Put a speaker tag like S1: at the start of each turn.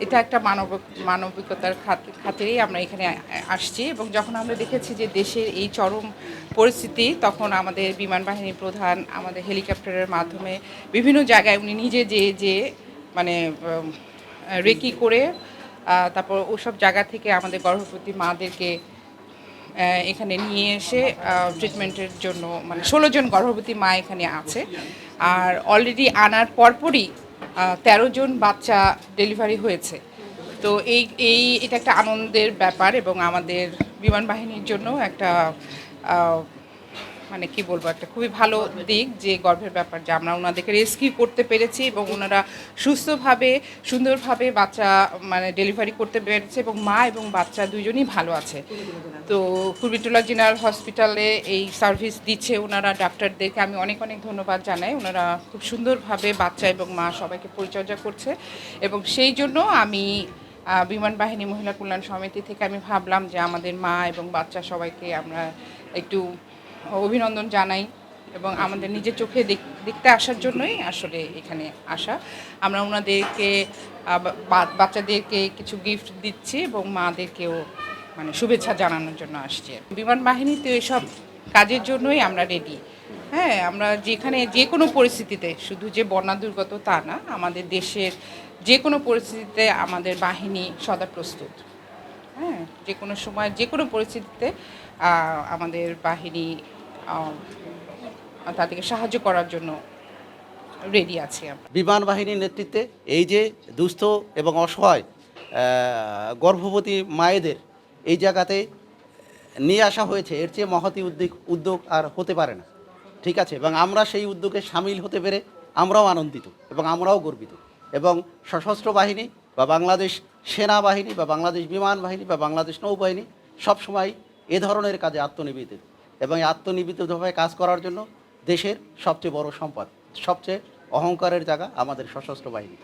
S1: এটা একটা মানব মানবিকতার খাত- খাতিরেই আমরা এখানে আসছি এবং যখন আমরা দেখেছি যে দেশের এই চরম পরিস্থিতি, তখন আমাদের বিমান বাহিনী প্রধান, আমাদের হেলিকপ্টারের মাধ্যমে বিভিন্ন জায়গায় উনি নিজে যে যে মানে রেকি করে তারপর ওসব জায়গা থেকে আমাদের গর্ভবতী মাদেরকে এখানে নিয়ে এসে ট্রিটমেন্টের জন্য মানে ষোলো জন গর্ভবতী মা এখানে আছে। আর অলরেডি আনার পরপরই তেরো জন বাচ্চা ডেলিভারি হয়েছে। তো এই এই, এটা একটা আনন্দের ব্যাপার এবং আমাদের বিমান বাহিনীর জন্য একটা মানে কি বলব, একটা খুবই ভালো দিক যে গর্বের ব্যাপার, যে আমরা ওনাদেরকে রেস্কিউ করতে পেরেছি এবং ওনারা সুস্থভাবে, সুন্দরভাবে বাচ্চা মানে ডেলিভারি করতে পেরেছে এবং মা এবং বাচ্চা দুজনই ভালো আছে। তো কুরবিটুল্লাহ জেনারেল হসপিটালে এই সার্ভিস দিচ্ছে ওনারা ডাক্তারদেরকে। আমি অনেক অনেক ধন্যবাদ জানাই। ওনারা খুব সুন্দরভাবে বাচ্চা এবং মা সবাইকে পরিচর্যা করছে এবং সেই জন্য আমি বিমান বাহিনী মহিলা কল্যাণ সমিতি থেকে আমি ভাবলাম যে আমাদের মা এবং বাচ্চা সবাইকে আমরা একটু অভিনন্দন জানাই এবং আমাদের নিজের চোখে দেখতে আসার জন্যই আসলে এখানে আসা। আমরা ওনাদেরকে বাচ্চাদেরকে কিছু গিফট দিচ্ছি এবং মাদেরকেও মানে শুভেচ্ছা জানানোর জন্য আসছে। বিমান বাহিনীতে এসব কাজের জন্যই আমরা রেডি হ্যাঁ আমরা যেখানে যে কোনো পরিস্থিতিতে, শুধু যে বন্যা দুর্গত তা না, আমাদের দেশের যে কোনো পরিস্থিতিতে আমাদের বাহিনী সদা প্রস্তুত। হ্যাঁ যে কোনো সময় যে কোনো পরিস্থিতিতে আমাদের বাহিনী তাদেরকে সাহায্য করার জন্য রেডি আছি আমরা।
S2: বিমান বাহিনীর নেতৃত্বে এই যে দুস্থ এবং অসহায় গর্ভবতী মায়েদের এই জায়গাতে নিয়ে আসা হয়েছে, এর চেয়ে মহতি উদ্যোগ উদ্যোগ আর হতে পারে না। ঠিক আছে? এবং আমরা সেই উদ্যোগে সামিল হতে পেরে আমরাও আনন্দিত এবং আমরাও গর্বিত। এবং সশস্ত্র বাহিনী বা বাংলাদেশ সেনাবাহিনী বা বাংলাদেশ বিমান বাহিনী বা বাংলাদেশ নৌবাহিনী সবসময় এ ধরনের কাজে আত্মনিবেদিত এবং আত্মনিবেদিতভাবে কাজ করার জন্য দেশের সবচেয়ে বড় সম্পদ, সবচেয়ে অহংকারের জায়গা আমাদের সশস্ত্র বাহিনী।